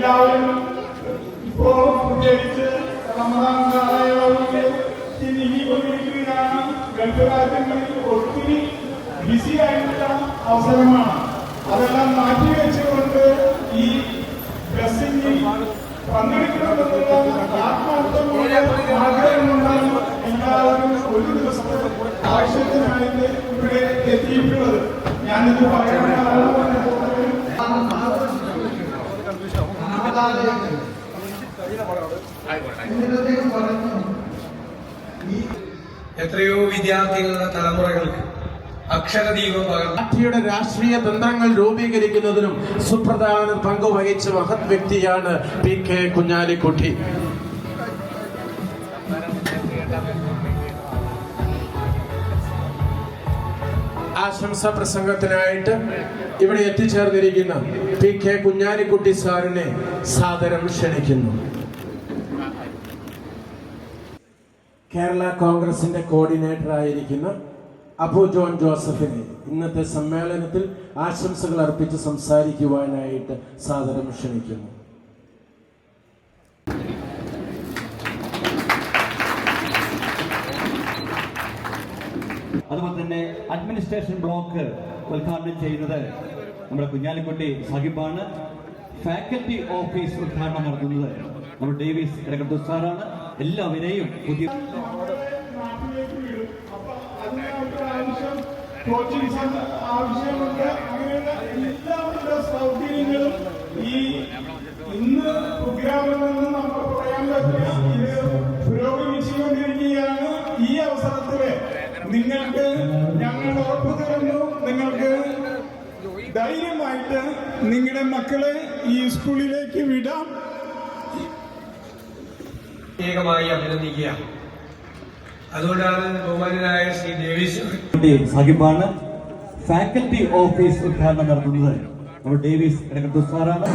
എല്ലാവരും ഇപ്പോ പ്രത്യേകിച്ച് റമദാൻ കാലയളവിൽ നീങ്ങിക്കൊണ്ടിരിക്കുകയാണ് ഗൾഫ് രാജ്യങ്ങളിൽ ഒത്തിരി ബിസി ആയിട്ടുള്ള അവസരമാണ്. അതെല്ലാം മാറ്റിവെച്ചുകൊണ്ട് ഈ ബ്ലെസ്സിങ്ങിൽ പങ്കെടുക്കണമെന്നുള്ള ആത്മാർത്ഥമായ ആഗ്രഹമുണ്ടാണ് എല്ലാവരും ഒരു ദിവസത്തെ ആവശ്യത്തിനായിട്ട് ഇവിടെ എത്തിയിട്ടുള്ളത്. ഞാനിത് പറയാനാണ് എത്രയോ വിദ്യാർത്ഥികളുടെ തലമുറകൾക്ക് അക്ഷരദീപം പാർട്ടിയുടെ രാഷ്ട്രീയ തന്ത്രങ്ങൾ രൂപീകരിക്കുന്നതിനും സുപ്രധാന പങ്കുവഹിച്ച മഹത് വ്യക്തിയാണ് പി കെ കുഞ്ഞാലിക്കുട്ടി. ആശംസാ പ്രസംഗത്തിനായിട്ട് ഇവിടെ എത്തിച്ചേർന്നിരിക്കുന്ന പി കെ കുഞ്ഞാലിക്കുട്ടി സാറിനെ സാദരം ക്ഷണിക്കുന്നു. കേരള കോൺഗ്രസിന്റെ കോർഡിനേറ്റർ ആയിരിക്കുന്ന അബു ജോൺ ജോസഫിനെ ഇന്നത്തെ സമ്മേളനത്തിൽ ആശംസകൾ അർപ്പിച്ച് സംസാരിക്കുവാനായിട്ട് സാദരം ക്ഷണിക്കുന്നു. അതുപോലെ തന്നെ അഡ്മിനിസ്ട്രേഷൻ ബ്ലോക്ക് ഉദ്ഘാടനം ചെയ്യുന്നത് നമ്മുടെ കുഞ്ഞാലിക്കുട്ടി സാഹിബാണ്. ഫാക്കൽറ്റി ഓഫീസ് ഉദ്ഘാടനം നടത്തുന്നത് നമ്മുടെ ഡേവിസ് ഇടകട്ടു സാറാണ്. എല്ലാവരെയും പുതിയ കോച്ചിങ് സെന്റർ അങ്ങനെയുള്ള ഈ നമുക്ക് ഈ അവസരത്തിൽ നിങ്ങൾക്ക് ഞങ്ങൾ ഉറപ്പു തരുന്നു. നിങ്ങൾക്ക് ധൈര്യമായിട്ട് നിങ്ങളുടെ മക്കളെ ഈ സ്കൂളിലേക്ക് വിടാം. പ്രത്യേകമായി അഭിനന്ദിക്കുക. അതുകൊണ്ടാണ് ബഹുമാനായ ശ്രീ ഡേവിസ് സാഹിബാണ് ഫാക്കൽറ്റി ഓഫീസ് ഉദ്ഘാടനം നടത്തുന്നത്. നമ്മുടെ ഡേവിസ് ഇടകട്ടു സാറാണ്.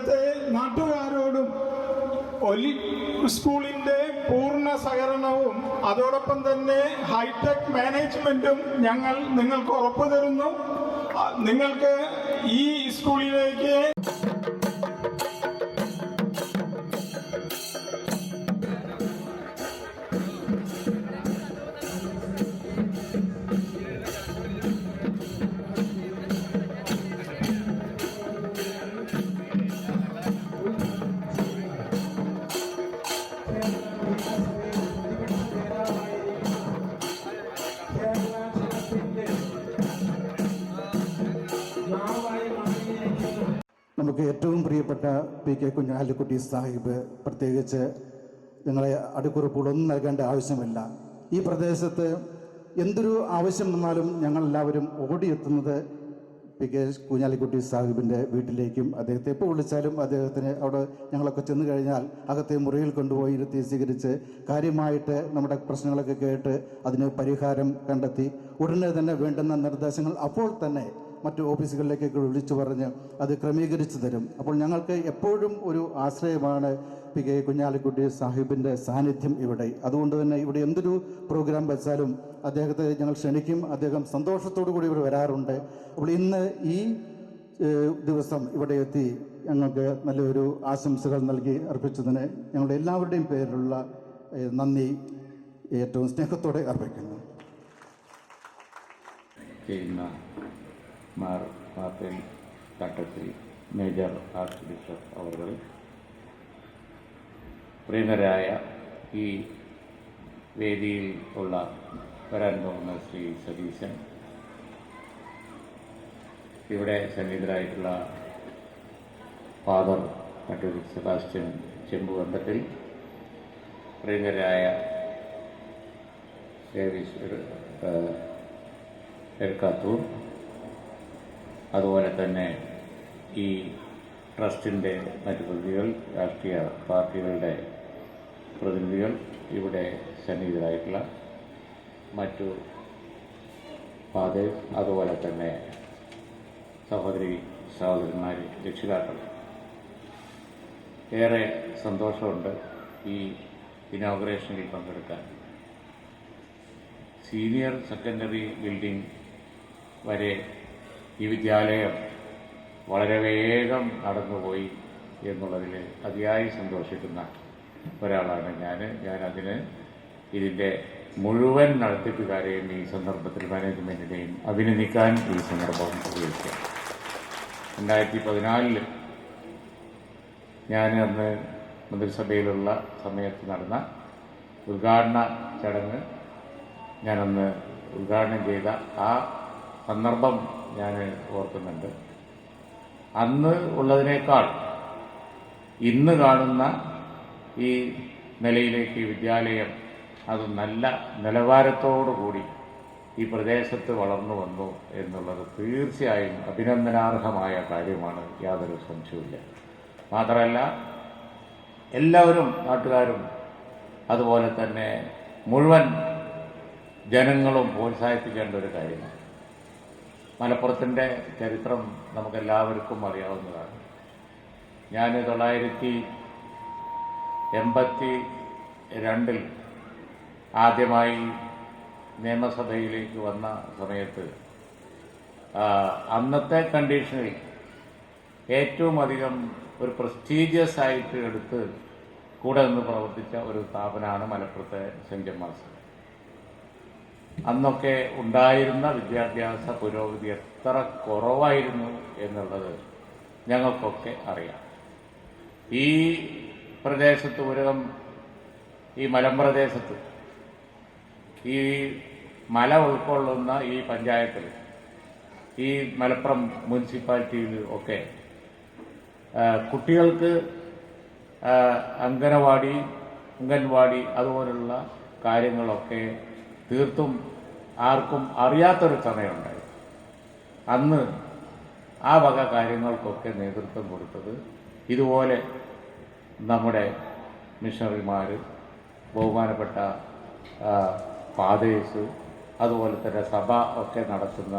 ഇവിടുത്തെ നാട്ടുകാരോടും ഒലി സ്കൂളിന്റെ പൂർണ സഹകരണവും അതോടൊപ്പം തന്നെ ഹൈടെക് മാനേജ്മെന്റും ഞങ്ങൾ നിങ്ങൾക്ക് ഉറപ്പു തരുന്നു. നിങ്ങൾക്ക് ഈ സ്കൂളിലേക്ക് പി കെ കുഞ്ഞാലിക്കുട്ടി സാഹിബ് പ്രത്യേകിച്ച് നിങ്ങളെ അടിക്കുറിപ്പുകളൊന്നും നൽകേണ്ട ആവശ്യമില്ല. ഈ പ്രദേശത്ത് എന്തൊരു ആവശ്യം വന്നാലും ഞങ്ങളെല്ലാവരും ഓടിയെത്തുന്നത് പി കെ കുഞ്ഞാലിക്കുട്ടി സാഹിബിന്റെ വീട്ടിലേക്കും അദ്ദേഹത്തെ എപ്പോൾ വിളിച്ചാലും അദ്ദേഹത്തിന് അവിടെ ഞങ്ങളൊക്കെ ചെന്ന് കഴിഞ്ഞാൽ അകത്തെ മുറിയിൽ കൊണ്ടുപോയി ഇരുത്തി സ്വീകരിച്ച് കാര്യമായിട്ട് നമ്മുടെ പ്രശ്നങ്ങളൊക്കെ കേട്ട് അതിന് പരിഹാരം കണ്ടെത്തി ഉടനെ തന്നെ വേണ്ടുന്ന നിർദ്ദേശങ്ങൾ അപ്പോൾ തന്നെ മറ്റു ഓഫീസുകളിലേക്കൊക്കെ വിളിച്ചു പറഞ്ഞ് അത് ക്രമീകരിച്ചു തരും. അപ്പോൾ ഞങ്ങൾക്ക് എപ്പോഴും ഒരു ആശ്രയമാണ് പി കെ കുഞ്ഞാലിക്കുട്ടി സാഹിബിന്റെ സാന്നിധ്യം ഇവിടെ. അതുകൊണ്ട് തന്നെ ഇവിടെ എന്തൊരു പ്രോഗ്രാം വെച്ചാലും അദ്ദേഹത്തെ ഞങ്ങൾ ക്ഷണിക്കും. അദ്ദേഹം സന്തോഷത്തോടു കൂടി ഇവിടെ വരാറുണ്ട്. അപ്പോൾ ഇന്ന് ഈ ദിവസം ഇവിടെ എത്തി ഞങ്ങൾക്ക് നല്ലൊരു ആശംസകൾ നൽകി അർപ്പിച്ചതിന് ഞങ്ങളുടെ എല്ലാവരുടെയും പേരിലുള്ള നന്ദി ഏറ്റവും സ്നേഹത്തോടെ അർപ്പിക്കുന്നു. മാർ പാപ്പൻ തട്ടത്തിൽ മേജർ ആർച്ച് ബിഷപ്പ് അവർ പ്രിയനരായ ഈ വേദിയിൽ ഉള്ള വരാൻ പോകുന്ന ശ്രീ സതീശൻ ഇവിടെ സന്നിഹിതരായിട്ടുള്ള ഫാദർ കട്ടൂരി സെബാസ്റ്റ്യൻ ചെമ്പുകണ്ടത്തിൽ പ്രിയങ്കരായ ഡേവിസ് എൽക്കാത്തൂർ അതുപോലെ തന്നെ ഈ ട്രസ്റ്റിന്റെ മറ്റു പ്രതിനിധികൾ രാഷ്ട്രീയ പാർട്ടികളുടെ പ്രതിനിധികൾ ഇവിടെ സന്നിഹിതരായിട്ടുള്ള മറ്റു ഫാദേഴ്സ് അതുപോലെ തന്നെ സഹോദരി സഹോദരന്മാർ രക്ഷിതാക്കൾ. ഏറെ സന്തോഷമുണ്ട് ഈ ഇനോഗ്രേഷനിൽ പങ്കെടുക്കാൻ. സീനിയർ സെക്കൻഡറി ബിൽഡിംഗ് വരെ ഈ വിദ്യാലയം വളരെ വേഗം നടന്നുപോയി എന്നുള്ളതിൽ അതിയായി സന്തോഷിക്കുന്ന ഒരാളാണ് ഞാൻ ഞാൻ അതിന് ഇതിന്റെ മുഴുവൻ നടത്തിപ്പുകാരെയും ഈ സന്ദർഭത്തിൽ മാനേജ്മെന്റിനെയും അഭിനന്ദിക്കാൻ ഈ സന്ദർഭം ഉപയോഗിക്കാം. രണ്ടായിരത്തി പതിനാലിൽ ഞാൻ അന്ന് മന്ത്രിസഭയിലുള്ള സമയത്ത് നടന്ന ഉദ്ഘാടന ചടങ്ങ് ഞാനന്ന് ഉദ്ഘാടനം ചെയ്ത ആ സന്ദർഭം ഞാൻ ഓർക്കുന്നുണ്ട്. അന്ന് ഉള്ളതിനേക്കാൾ ഇന്ന് കാണുന്ന ഈ നിലയിലേക്ക് വിദ്യാലയം അത് നല്ല നിലവാരത്തോടു കൂടി ഈ പ്രദേശത്ത് വളർന്നു വന്നു എന്നുള്ളത് തീർച്ചയായും അഭിനന്ദനാർഹമായ കാര്യമാണ് യാതൊരു സംശയമില്ല മാത്രമല്ല എല്ലാവരും നാട്ടുകാരും അതുപോലെ തന്നെ മുഴുവൻ ജനങ്ങളും പ്രോത്സാഹിപ്പിക്കേണ്ട ഒരു കാര്യമാണ്. മലപ്പുറത്തിന്റെ ചരിത്രം നമുക്കെല്ലാവർക്കും അറിയാവുന്നതാണ്. ഞാൻ തൊള്ളായിരത്തി എൺപത്തി രണ്ടിൽ ആദ്യമായി നിയമസഭയിലേക്ക് വന്ന സമയത്ത് അന്നത്തെ കണ്ടീഷനിൽ ഏറ്റവും അധികം ഒരു പ്രസ്റ്റീജിയസ് ആയിട്ട് എടുത്ത് കൂടെ നിന്ന് പ്രവർത്തിച്ച ഒരു സ്ഥാപനമാണ് മലപ്പുറത്തെ സെന്റ് ജമാസ് അന്നൊക്കെ ഉണ്ടായിരുന്ന വിദ്യാഭ്യാസ പുരോഗതി എത്ര കുറവായിരുന്നു എന്നുള്ളത് ഞങ്ങൾക്കൊക്കെ അറിയാം. ഈ പ്രദേശത്ത് പുരകം ഈ മലമ്പ്രദേശത്ത് ഈ മല ഉൾക്കൊള്ളുന്ന ഈ പഞ്ചായത്തിൽ ഈ മലപ്പുറം മുനിസിപ്പാലിറ്റിയിൽ ഒക്കെ കുട്ടികൾക്ക് അംഗനവാടി അംഗൻവാടി അതുപോലുള്ള കാര്യങ്ങളൊക്കെ തീർത്തും ആർക്കും അറിയാത്തൊരു തറയുണ്ടായി അന്ന് ആ വക കാര്യങ്ങൾക്കൊക്കെ നേതൃത്വം കൊടുത്തത് ഇതുപോലെ നമ്മുടെ മിഷണറിമാർ ബഹുമാനപ്പെട്ട ഫാദേഴ്സ് അതുപോലെ തന്നെ സഭ ഒക്കെ നടത്തുന്ന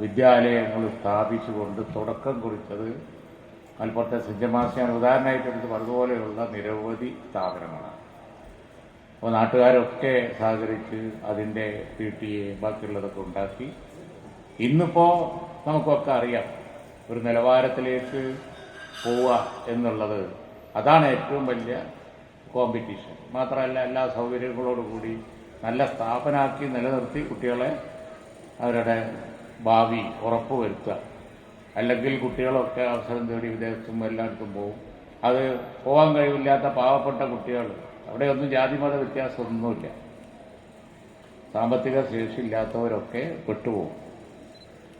വിദ്യാലയങ്ങൾ സ്ഥാപിച്ചുകൊണ്ട് തുടക്കം കുറിച്ചത് മലപ്പുറത്തെ സിഞ്ചമാസിയാണ് ഉദാഹരണമായിട്ട് എടുത്ത് അതുപോലെയുള്ള നിരവധി സ്ഥാപനങ്ങളാണ്. അപ്പോൾ നാട്ടുകാരൊക്കെ സഹകരിച്ച് അതിന്റെ തീട്ടിയെ ബാക്കിയുള്ളതൊക്കെ ഉണ്ടാക്കി. ഇന്നിപ്പോൾ നമുക്കൊക്കെ അറിയാം ഒരു നിലവാരത്തിലേക്ക് പോവുക എന്നുള്ളത് അതാണ് ഏറ്റവും വലിയ കോമ്പറ്റീഷൻ. മാത്രമല്ല എല്ലാ സൗകര്യങ്ങളോടുകൂടി നല്ല സ്ഥാപനമാക്കി നിലനിർത്തി കുട്ടികളെ അവരുടെ ഭാവി ഉറപ്പുവരുത്തുക. അല്ലെങ്കിൽ കുട്ടികളൊക്കെ അവസരം തേടി വിദേശത്തും എല്ലായിടത്തും പോകും അത് പോകാൻ കഴിവില്ലാത്ത പാവപ്പെട്ട കുട്ടികൾ അവിടെയൊന്നും ജാതിമത വ്യത്യാസമൊന്നുമില്ല. സാമ്പത്തിക ശേഷിയില്ലാത്തവരൊക്കെ പെട്ടുപോകും.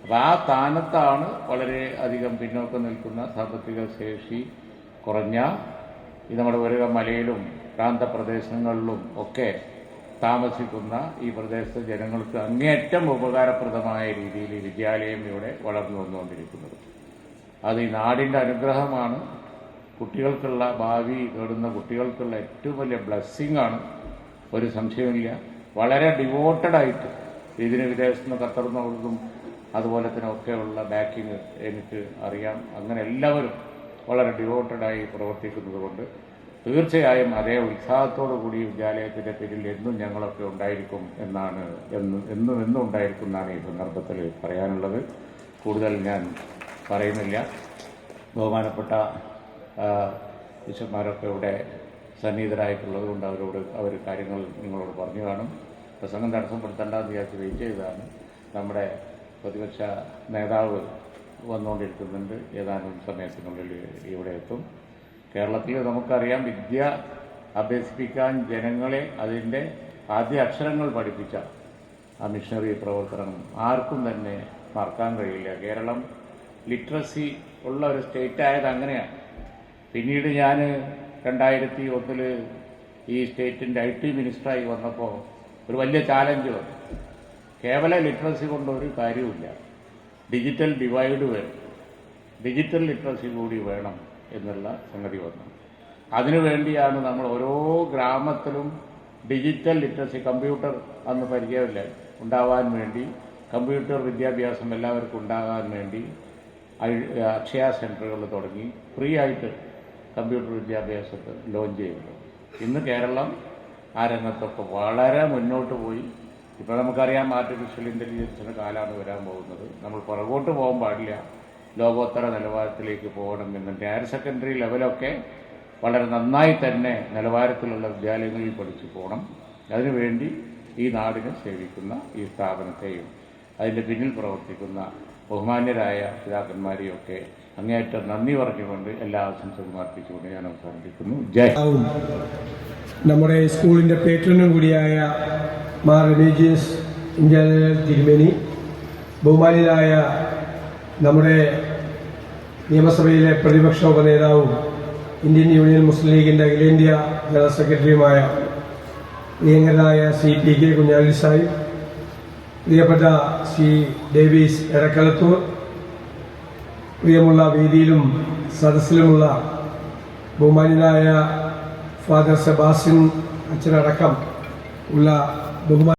അപ്പം ആ സ്ഥാനത്താണ് വളരെ അധികം പിന്നോക്കം നിൽക്കുന്ന സാമ്പത്തിക ശേഷി കുറഞ്ഞ ഈ നമ്മുടെ ഒരു മലയിലും പ്രാന്തപ്രദേശങ്ങളിലും ഒക്കെ താമസിക്കുന്ന ഈ പ്രദേശത്തെ ജനങ്ങൾക്ക് അങ്ങേയറ്റം ഉപകാരപ്രദമായ രീതിയിൽ ഈ വിദ്യാലയം ഇവിടെ വളർന്നു വന്നുകൊണ്ടിരിക്കുന്നത്. അത് ഈ നാടിന്റെ അനുഗ്രഹമാണ്. കുട്ടികൾക്കുള്ള ഭാവി നേടുന്ന കുട്ടികൾക്കുള്ള ഏറ്റവും വലിയ ബ്ലെസ്സിങ് ആണ്. ഒരു സംശയമില്ല വളരെ ഡിവോട്ടഡ് ആയിട്ട് ഇതിന് വിദേശത്ത് നിന്ന് കത്തറുന്നവർക്കും അതുപോലെ തന്നെ ഒക്കെയുള്ള ബാക്കിങ് എനിക്ക് അറിയാം. അങ്ങനെ എല്ലാവരും വളരെ ഡിവോട്ടഡായി പ്രവർത്തിക്കുന്നത് കൊണ്ട് തീർച്ചയായും അതേ ഉത്സാഹത്തോടു കൂടി വിദ്യാലയത്തിന്റെ പേരിൽ എന്നും ഞങ്ങളൊക്കെ ഉണ്ടായിരിക്കും എന്നാണ് എന്നും എന്നും എന്നും ഉണ്ടായിരിക്കും എന്നാണ് ഈ സന്ദർഭത്തിൽ പറയാനുള്ളത്. കൂടുതൽ ഞാൻ പറയുന്നില്ല. ബഹുമാനപ്പെട്ട ബിഷപ്പ്മാരൊക്കെ ഇവിടെ സന്നിഹിതരായിട്ടുള്ളത് കൊണ്ട് അവരോട് അവർ കാര്യങ്ങൾ നിങ്ങളോട് പറഞ്ഞു കാണും. പ്രസംഗം തടസ്സപ്പെടുത്തേണ്ടെന്ന് വിചാരിച്ച് വെയിറ്റ് ചെയ്തതാണ്. നമ്മുടെ പ്രതിപക്ഷ നേതാവ് വന്നുകൊണ്ടിരിക്കുന്നുണ്ട്. ഏതാനും സമയത്തിനുള്ളിൽ ഇവിടെ എത്തും. കേരളത്തിൽ നമുക്കറിയാം വിദ്യ അഭ്യസിപ്പിക്കാൻ ജനങ്ങളെ അതിന്റെ ആദ്യ അക്ഷരങ്ങൾ പഠിപ്പിച്ച ആ മിഷണറി പ്രവർത്തനം ആർക്കും തന്നെ മറക്കാൻ കഴിയില്ല. കേരളം ലിറ്ററസി ഉള്ള ഒരു സ്റ്റേറ്റ് ആയത് അങ്ങനെയാണ്. പിന്നീട് ഞാൻ രണ്ടായിരത്തി ഒന്നിൽ ഈ സ്റ്റേറ്റിന്റെ ഐ ടി മിനിസ്റ്ററായി വന്നപ്പോൾ ഒരു വലിയ ചാലഞ്ച് വന്നു. കേവല ലിറ്ററസി കൊണ്ടൊരു കാര്യവുമില്ല. ഡിജിറ്റൽ ഡിവൈഡ് വേണം. ഡിജിറ്റൽ ലിറ്ററസി കൂടി വേണം എന്നുള്ള സംഗതി വന്നു. അതിനുവേണ്ടിയാണ് നമ്മൾ ഓരോ ഗ്രാമത്തിലും ഡിജിറ്റൽ ലിറ്ററസി കമ്പ്യൂട്ടർ അന്ന് പരിചയമില്ല. ഉണ്ടാവാൻ വേണ്ടി കമ്പ്യൂട്ടർ വിദ്യാഭ്യാസം എല്ലാവർക്കും ഉണ്ടാകാൻ വേണ്ടി അക്ഷയ സെന്ററുകൾ തുടങ്ങി. ഫ്രീ ആയിട്ട് കമ്പ്യൂട്ടർ വിദ്യാഭ്യാസത്തെ ലോഞ്ച് ചെയ്യുന്നത് ഇന്ന് കേരളം ആ രംഗത്തൊക്കെ വളരെ മുന്നോട്ട് പോയി. ഇപ്പോൾ നമുക്കറിയാം ആർട്ടിഫിഷ്യൽ ഇന്റലിജൻസിന്റെ കാലമാണ് വരാൻ പോകുന്നത്. നമ്മൾ പുറകോട്ട് പോകാൻ പാടില്ല. ലോകോത്തര നിലവാരത്തിലേക്ക് പോകണം പോകണമെന്നുണ്ട് ഹയർ സെക്കൻഡറി ലെവലൊക്കെ വളരെ നന്നായി തന്നെ നിലവാരത്തിലുള്ള വിദ്യാലയങ്ങളിൽ പഠിച്ചു പോകണം. അതിനുവേണ്ടി ഈ നാടിനെ സേവിക്കുന്ന ഈ സ്ഥാപനത്തെയും അതിന്റെ പിന്നിൽ പ്രവർത്തിക്കുന്ന ബഹുമാന്യരായ പിതാക്കന്മാരെയൊക്കെ അങ്ങേയറ്റം നന്ദി പറഞ്ഞുകൊണ്ട് എല്ലാ ആശംസകളും അർപ്പിച്ചുകൊണ്ട് ഞാൻ അവസാനിപ്പിക്കുന്നു. ജയ് നമ്മുടെ സ്കൂളിന്റെ പേട്രനും കൂടിയായ മാർ റിലീജിയസ് ഇന്ത്യ തിരുമേനി ബഹുമാനിയായ നമ്മുടെ നിയമസഭയിലെ പ്രതിപക്ഷ ഉപനേതാവും ഇന്ത്യൻ യൂണിയൻ മുസ്ലിം ലീഗിന്റെ അഖിലേന്ത്യാ ജനറൽ സെക്രട്ടറിയുമായ പ്രിയങ്കരായ C P K Kunhali Sahib പ്രിയപ്പെട്ട സി ഡേവീസ് എടക്കളത്തൂർ പ്രിയമുള്ള വേദിയിലും സദസ്സിലുമുള്ള ബഹുമാന്യനായ ഫാദർ സെബാസിൻ അച്ഛനടക്കം ഉള്ള ബഹുമാന